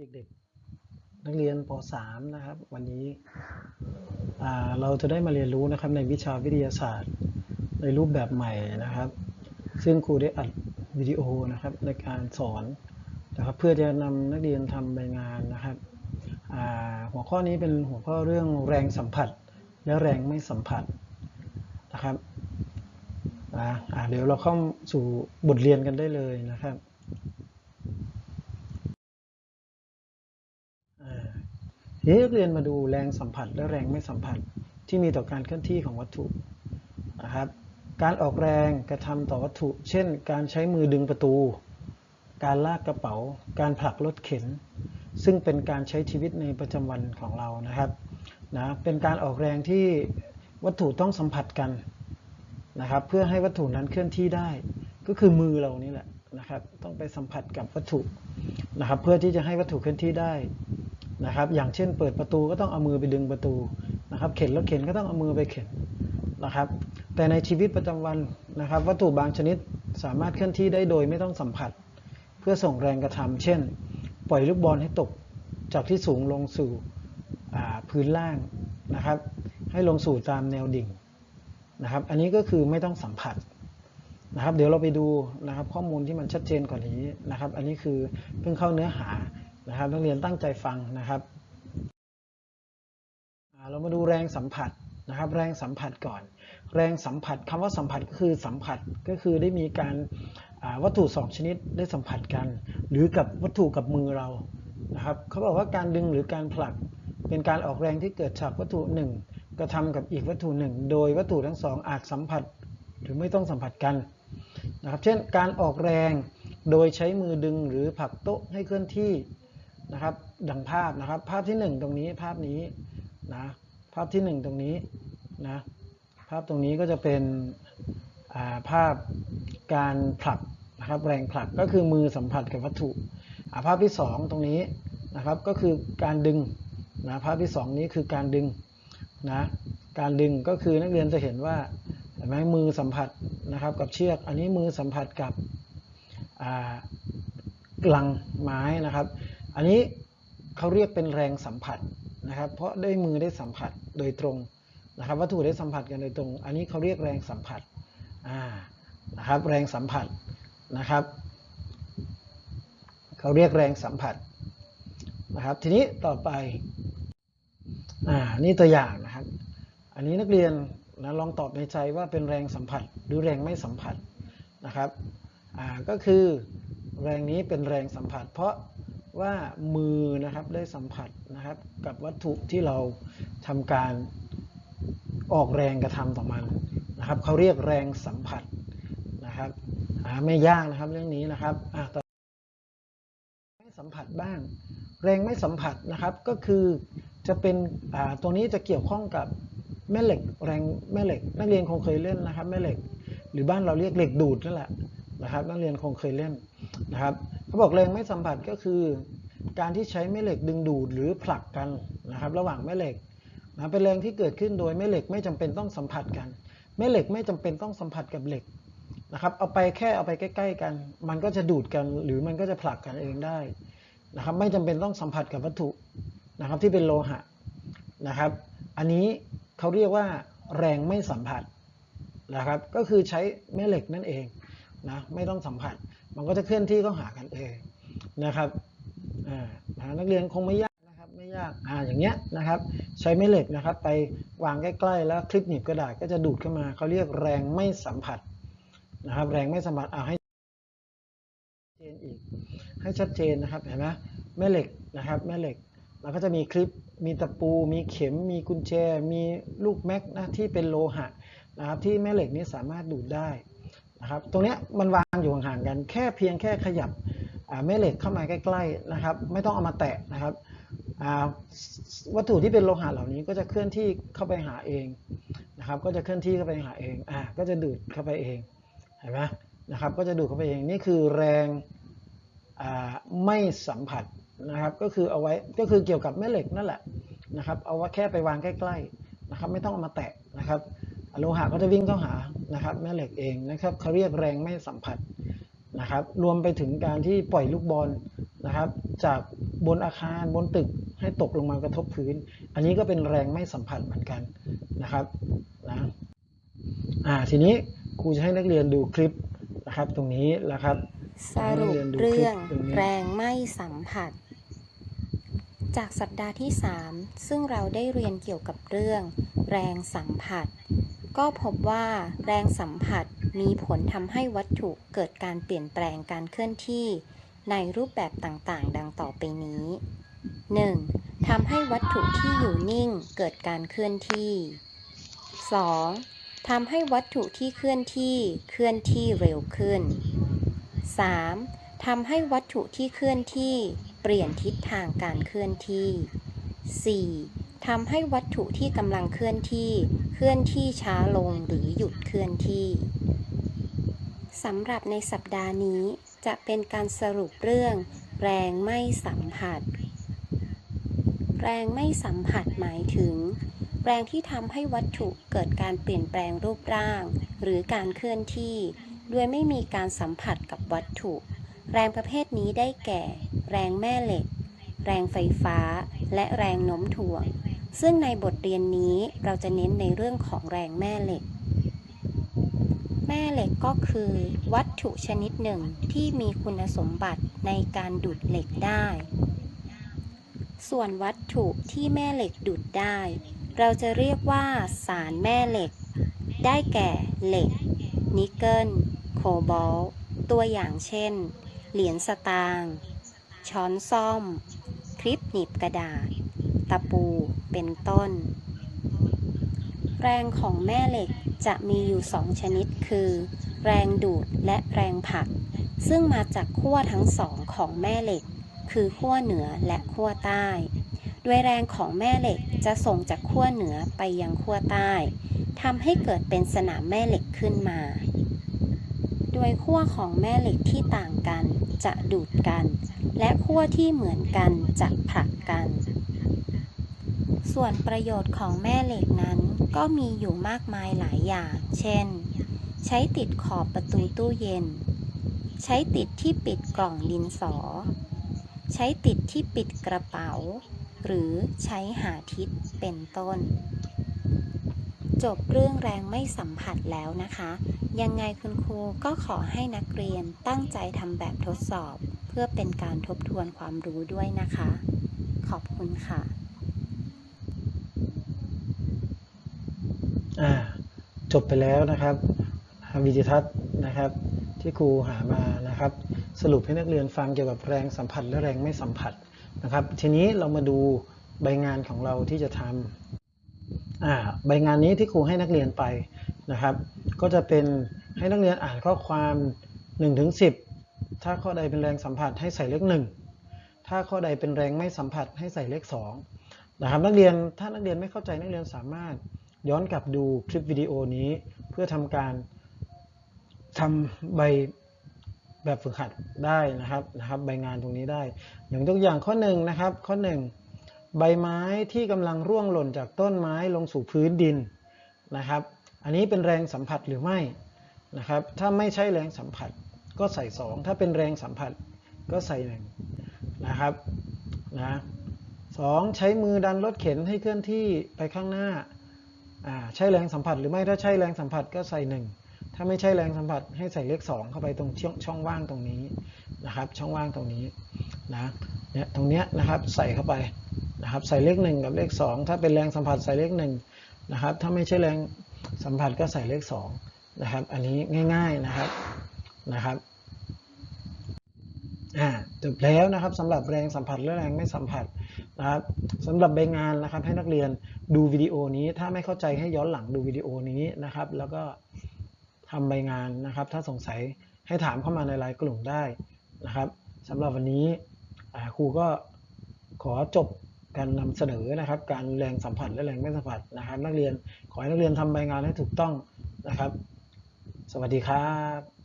เด็กๆ นักเรียนป .3 นะครับ วันนี้เราจะได้มาเรียนรู้นะครับในวิชาวิทยาศาสตร์ในรูปแบบใหม่นะครับ ซึ่งครูได้อัดวิดีโอนะครับในการสอนนะครับเพื่อจะนำนักเรียนทำใบงานนะครับหัวข้อนี้เป็นหัวข้อเรื่องแรงสัมผัส และแรงไม่สัมผัสนะครับเดี๋ยวเราเข้าสู่บทเรียนกันได้เลยนะครับ อ่า ทีนี้เรียนมาดูแรงสัมผัสและแรงไม่สัมผัสที่มีต่อการเคลื่อนที่ของวัตถุนะครับ การออกแรงกระทำต่อวัตถุ เช่น การใช้มือดึงประตู การลากกระเป๋า การผลักรถเข็น ซึ่งเป็นการใช้ชีวิตในประจำวันของเรานะครับนะเป็นการออกแรงที่วัตถุต้องสัมผัสกันนะครับเพื่อให้วัตถุนั้นเคลื่อนที่ได้ ก็คือมือเรานี่แหละนะครับต้องไปสัมผัสกับวัตถุนะครับเพื่อที่จะให้วัตถุเคลื่อนที่ได้ นะครับ อย่างเช่นเปิดประตูก็ต้องเอามือไปดึงประตูนะครับ เข็นรถเข็นก็ต้องเอามือไปเข็นนะครับ แต่ในชีวิตประจำวันนะครับ วัตถุบางชนิดสามารถเคลื่อนที่ได้โดยไม่ต้องสัมผัส เพื่อส่งแรงกระทำเช่น ปล่อยลูกบอลให้ตกจากที่สูงลงสู่พื้นล่างนะครับ ให้ลงสู่ตามแนวดิ่งนะครับ อันนี้ก็คือไม่ต้องสัมผัสนะครับ เดี๋ยวเราไปดูนะครับข้อมูลที่มันชัดเจนกว่านี้นะครับ อันนี้คือเพิ่งเข้าเนื้อหา นะครับนักเรียนตั้งใจฟังนะครับเรามาดูแรงสัมผัสนะครับ แรงสัมผัสก่อน แรงสัมผัสคำว่าสัมผัสก็คือสัมผัสก็คือได้มีการวัตถุสองชนิดได้สัมผัสกัน หรือกับวัตถุกับมือเรานะครับเขาบอกว่าการดึงหรือการผลักเป็นการออกแรงที่เกิดจากวัตถุหนึ่งกระทำกับอีกวัตถุหนึ่งโดยวัตถุทั้งสองอาจสัมผัสหรือไม่ต้องสัมผัสกันนะครับ เช่นการออกแรงโดยใช้มือดึงหรือผลักโต๊ะให้เคลื่อนที่ นะครับ ดังภาพนะครับ ภาพที่ 1 ตรงนี้ภาพนี้นะภาพที่ 1 ตรงนี้นะภาพตรงนี้ก็จะเป็นาภาพการผลักนะครับแรงผลักก็คือมือสัมผัสกับวัตถุาภาพที่ 2 ตรงนี้นะครับก็คือการดึงนะภาพที่ 2 นี้คือการดึงนะการดึงก็คือนักเรียนจะเห็นว่าเห็นไหมมือสัมผัสนะครับกับเชือก อันนี้มือสัมผัสกับอ่าลังไม้นะครับ อันนี้เขาเรียกเป็นแรงสัมผัสนะครับ เพราะได้มือได้สัมผัสโดยตรงนะครับ วัตถุได้สัมผัสกันโดยตรง อันนี้เขาเรียกแรงสัมผัสนะครับ แรงสัมผัสนะครับเขาเรียกแรงสัมผัสนะครับ ทีนี้ต่อไปอ่านี่ตัวอย่างนะครับ อันนี้นักเรียนนะลองตอบในใจว่าเป็นแรงสัมผัสหรือแรงไม่สัมผัสนะครับอ่าก็คือแรงนี้เป็นแรงสัมผัส เพราะ ว่ามือนะครับได้สัมผัสนะครับกับวัตถุที่เราทำการออกแรงกระทำต่อมันนะครับเขาเรียกแรงสัมผัสนะครับไม่ยากนะครับเรื่องนี้นะครับอ่าต่อไม่สัมผัสบ้าง แรงไม่สัมผัสนะครับก็คือจะเป็นอ่าตรงนี้จะเกี่ยวข้องกับแม่เหล็กแรงแม่เหล็ก นักเรียนคงเคยเล่นนะครับแม่เหล็ก หรือบ้านเราเรียกเหล็กดูดนั่นแหละนะครับ นักเรียนคงเคยเล่นนะครับ เขาบอกแรงไม่สัมผัสก็คือ การที่ใช้แม่เหล็กดึงดูดหรือผลักกันนะครับระหว่างแม่เหล็กนะเป็นแรงที่เกิดขึ้นโดยแม่เหล็กไม่จำเป็นต้องสัมผัสกัน แม่เหล็กไม่จำเป็นต้องสัมผัสกับเหล็กนะครับเอาไปแค่เอาไปใกล้ ๆ กัน มันก็จะดูดกันหรือมันก็จะผลักกันเองได้นะครับไม่จำเป็นต้องสัมผัสกับวัตถุนะครับที่เป็นโลหะนะครับ อันนี้เขาเรียกว่าแรงไม่สัมผัสนะครับก็คือใช้แม่เหล็กนั่นเอง นะไม่ต้องสัมผัส มันก็จะเคลื่อนที่เข้าหากันเองนะครับอ่านะนักเรียนคงไม่ยากนะครับไม่ยากอ่าอย่างเงี้ยนะครับ ใช้แม่เหล็กนะครับ ไปวางใกล้ๆ แล้วคลิปหนีบกระดาษก็จะดูดเข้ามาเขาเรียกแรงไม่สัมผัสนะครับ แรงไม่สัมผัสเอาให้เจนอีกให้ชัดเจนนะครับเห็นไหมแม่เหล็กนะครับแม่เหล็กแล้วก็จะมีคลิปมีตะปู มีเข็ม มีกุญแจ มีลูกแม็กนะที่เป็นโลหะนะครับที่แม่เหล็กนี้สามารถดูดได้ นะครับ ตรงนี้มันวางอยู่ห่างๆกัน แค่เพียงแค่ขยับแม่เหล็กเข้ามาใกล้ๆนะครับ ไม่ต้องเอามาแตะนะครับวัตถุที่เป็นโลหะเหล่านี้ก็จะเคลื่อนที่เข้าไปหาเองนะครับ ก็จะเคลื่อนที่เข้าไปหาเองอ่าก็จะดูดเข้าไปเองเห็นไหมนะครับ ก็จะดูดเข้าไปเองนี่คือแรงไม่สัมผัสนะครับ ก็คือเอาไว้ก็คือเกี่ยวกับแม่เหล็กนั่นแหละนะครับ เอาไว้แค่ไปวางใกล้ๆนะครับ ไม่ต้องเอามาแตะนะครับ โลหะก็จะวิ่งเข้าหานะครับแม่เหล็กเองนะครับเขาเรียกแรงไม่สัมผัสนะครับ รวมไปถึงการที่ปล่อยลูกบอลนะครับ จากบนอาคารบนตึกให้ตกลงมากระทบพื้น อันนี้ก็เป็นแรงไม่สัมผัสเหมือนกันนะครับนะอ่าทีนี้ครูจะให้นักเรียนดูคลิปนะครับ ตรงนี้นะครับสรุปเรื่องแรงไม่สัมผัส จากสัปดาห์ที่ 3 ซึ่งเราได้เรียนเกี่ยวกับเรื่อง แรงสัมผัส ก็พบว่าแรงสัมผัสมีผลทำให้วัตถุเกิดการเปลี่ยนแปลงการเคลื่อนที่ ในรูปแบบต่างๆ ดังต่อไปนี้ 1. ทำให้วัตถุที่อยู่นิ่งเกิดการเคลื่อนที่ 2. ทำให้วัตถุที่เคลื่อนที่เคลื่อนที่เร็วขึ้น 3. ทำให้วัตถุที่เคลื่อนที่ เปลี่ยนทิศทางการเคลื่อนที่ 4. ทำให้วัตถุที่กำลังเคลื่อนที่เคลื่อนที่ช้าลงหรือหยุดเคลื่อนที่สำหรับในสัปดาห์นี้จะเป็นการสรุปเรื่อง แรงไม่สัมผัส แรงไม่สัมผัสหมายถึง แรงที่ทำให้วัตถุเกิดการเปลี่ยนแปลงรูปร่าง หรือการเคลื่อนที่ โดยไม่มีการสัมผัสกับวัตถุ แรงประเภทนี้ได้แก่ แรงแม่เหล็ก แรงไฟฟ้า และแรงโน้มถ่วง ซึ่งในบทเรียนนี้เราจะเน้นในเรื่องของแรงแม่เหล็ก แม่เหล็กก็คือ วัตถุชนิดหนึ่งที่มีคุณสมบัติในการดูดเหล็กได้ ส่วนวัตถุที่แม่เหล็กดูดได้ เราจะเรียกว่าสารแม่เหล็ก ได้แก่เหล็ก นิกเกิล โคบอลต์ตัวอย่างเช่น เหรียญสตางค์ช้อนซ่อม คลิปหนีบกระดาษ ตะปูเป็นต้น แรงของแม่เหล็กจะมีอยู่สองชนิดคือ แรงดูดและแรงผลัก ซึ่งมาจากขั้วทั้งสองของแม่เหล็ก คือขั้วเหนือและขั้วใต้โดยแรงของแม่เหล็กจะส่งจากขั้วเหนือไปยังขั้วใต้ทำให้เกิดเป็นสนามแม่เหล็กขึ้นมา โดยขั้วของแม่เหล็กที่ต่างกันจะดูดกัน และขั้วที่เหมือนกันจะผลักกัน ส่วนประโยชน์ของแม่เหล็กนั้นก็มีอยู่มากมายหลายอย่าง เช่น ใช้ติดขอบประตูตู้เย็น ใช้ติดที่ปิดกล่องดินสอ ใช้ติดที่ปิดกระเป๋า หรือใช้หาทิศเป็นต้น จบเรื่องแรงไม่สัมผัสแล้วนะคะ ยังไงคุณครูก็ขอให้นักเรียนตั้งใจทำแบบทดสอบ เพื่อเป็นการทบทวนความรู้ด้วยนะคะ ขอบคุณค่ะ อ่า จบไปแล้วนะครับวิดีทัศน์นะครับ ที่ครูหามานะครับ สรุปให้นักเรียนฟังเกี่ยวกับแรงสัมผัสและแรงไม่สัมผัสนะครับ ทีนี้เรามาดูใบงานของเราที่จะทำอ่าใบงานนี้ที่ครูให้นักเรียนไปนะครับ ก็จะเป็นให้นักเรียนอ่านข้อความ1ถึง10ถ้าข้อใดเป็นแรงสัมผัสให้ใส่เลข1ถ้าข้อใดเป็นแรงไม่สัมผัสให้ใส่เลข2นะครับนักเรียนถ้านักเรียนไม่เข้าใจนักเรียนสามารถ ย้อนกลับดูคลิปวิดีโอนี้เพื่อทำการทำใบแบบฝึกหัดได้นะครับนะครับ ใบงานตรงนี้ได้ อย่างตัวอย่างข้อหนึ่งนะครับ ข้อหนึ่งใบไม้ที่กำลังร่วงหล่นจากต้นไม้ลงสู่พื้นดินนะครับ อันนี้เป็นแรงสัมผัสหรือไม่นะครับ ถ้าไม่ใช่แรงสัมผัสก็ใส่ 2 ถ้าเป็นแรงสัมผัสก็ใส่1นะครับนะสองใช้มือดันรถเข็นให้เคลื่อนที่ไปข้างหน้า ใช่แรงสัมผัสหรือไม่ถ้าใช่แรงสัมผัสก็ใส่หนึ่งถ้าไม่ใช่แรงสัมผัสให้ใส่เลขสองเข้าไปตรงช่องช่องว่างตรงนี้นะครับ ช่องว่างตรงนี้นะเนี่ยตรงเนี้ยนะครับใส่เข้าไปนะครับใส่เลขหนึ่งกับเลขสองถ้าเป็นแรงสัมผัสใส่เลขหนึ่งนะครับถ้าไม่ใช่แรงสัมผัสก็ใส่เลขสองนะครับอันนี้ง่ายๆนะครับนะครับ อ่าจบแล้วนะครับสำหรับแรงสัมผัสและแรงไม่สัมผัสนะครับสำหรับใบงานนะครับให้นักเรียนดูวิดีโอนี้ ถ้าไม่เข้าใจให้ย้อนหลังดูวิดีโอนี้นะครับ แล้วก็ทำใบงานนะครับ ถ้าสงสัยให้ถามเข้ามาในไลน์กลุ่มได้นะครับสำหรับวันนี้ครูก็ขอจบการนำเสนอนะครับ การแรงสัมผัสและแรงไม่สัมผัสนะครับ นักเรียนขอให้นักเรียนทำใบงานให้ถูกต้องนะครับ สวัสดีครับ